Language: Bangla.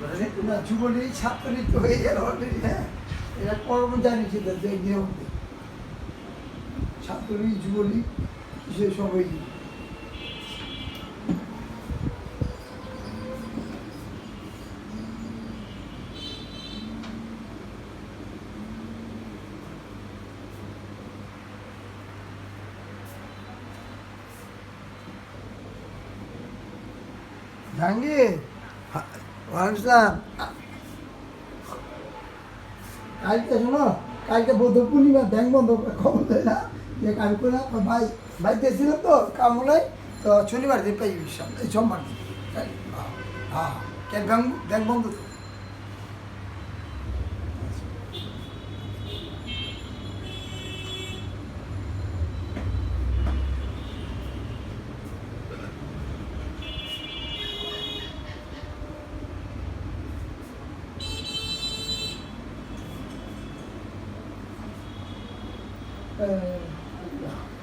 না, যুবলীগ, ছাত্রলীগ তো হয়ে গেল অলরেডি হ্যাঁ? এরা কর্মচারী ছিল যে নিয়ম। ছাত্রলীগ, যুবলীগ, সে সবাই। জাহাঙ্গীর আসসালাম কালকে শোনো কালকে বৌদ্ধ পূর্ণিমা ব্যাংক বন্ধ খবর দেয় না যে কালকে না ভাই ভাই দিয়েছিল তো কামনায় তো শনিবার দিন পাই এই সোমবার দিন। হ্যাঁ, হ্যাঁ ব্যাংক ব্যাংক বন্ধ তো Eh,